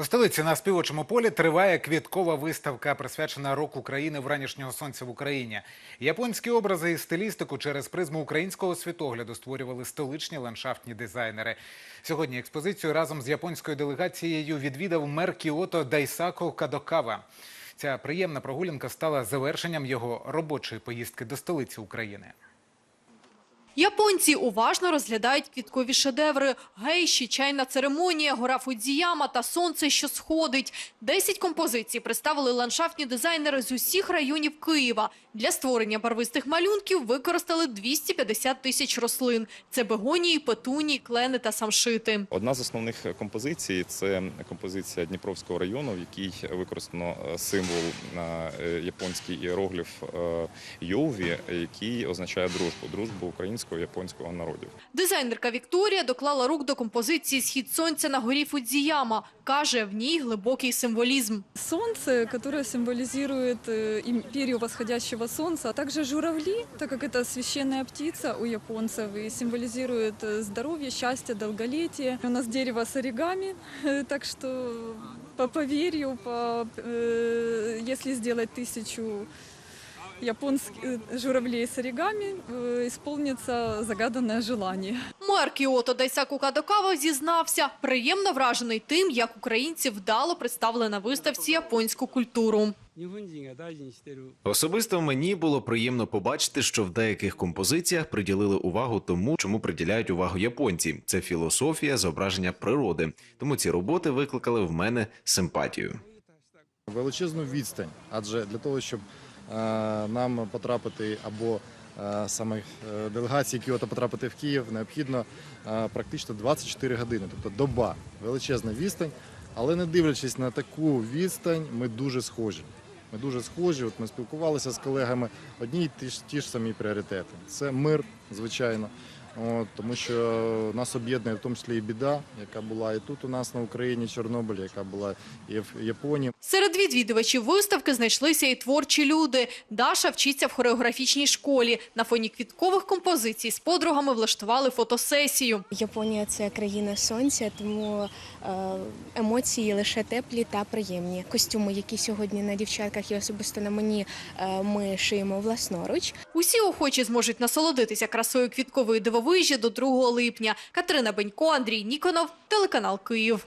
У столиці на співочому полі триває квіткова виставка, присвячена року країни вранішнього сонця в Україні. Японські образи і стилістику через призму українського світогляду створювали столичні ландшафтні дизайнери. Сьогодні експозицію разом з японською делегацією відвідав мер Кіото Дайсако Кадокава. Ця приємна прогулянка стала завершенням його робочої поїздки до столиці України. Японці уважно розглядають квіткові шедеври. Гейші, чайна церемонія, гора Фудзіяма та сонце, що сходить. Десять композицій представили ландшафтні дизайнери з усіх районів Києва. Для створення барвистих малюнків використали 250 тисяч рослин. Це бегонії, петунії, клени та самшити. Одна з основних композицій це композиція Дніпровського району, в якій використано е, символ е, японський іерогліф е, Йові, який означає дружбу, дружбу українського і японського народів. Дизайнерка Вікторія доклала рук до композиції «Схід сонця на горі Фудзіяма». Каже, в ній глибокий символізм. Солнце, которое символизирует э, империю восходящего солнца, а также журавли, так как это священная птица у японцев и символизирует э, здоровье, счастье, долголетие. У нас дерево с оригами, э, так что по поверью, по, э, если сделать японские э, журавлей с оригами э, исполнится загаданное желание. Мер Кіото Дайсаку Кадокава зізнався, приємно вражений тим, як українці вдало представили на виставці японську культуру. Особисто мені було приємно побачити, що в деяких композиціях приділили увагу тому, чому приділяють увагу японці. Це філософія зображення природи. Тому ці роботи викликали в мене симпатію. Величезну відстань, адже для того, щоб нам потрапити або е, саме е, делегації Кіото потрапити в Київ, необхідно е, практично 24 години, тобто доба, величезна відстань. Але не дивлячись на таку відстань, ми дуже схожі. Ми дуже схожі. От ми спілкувалися з колегами. Одні й ті ж, ті ж самі пріоритети. Це мир, звичайно. От, тому що нас об'єднує в тому числі і біда, яка була і тут у нас на Україні, Чорнобиль, яка була і в Японії. Серед відвідувачів виставки знайшлися і творчі люди. Даша вчиться в хореографічній школі. На фоні квіткових композицій з подругами влаштували фотосесію. Японія це країна сонця, тому е, емоції лише теплі та приємні. Костюми, які сьогодні на дівчатках і особисто на мені е, ми шиємо власноруч. Усі охочі зможуть насолодитися красою квіткової дивовижі до 2 липня. Катерина Бенько, Андрій Ніконов, телеканал Київ.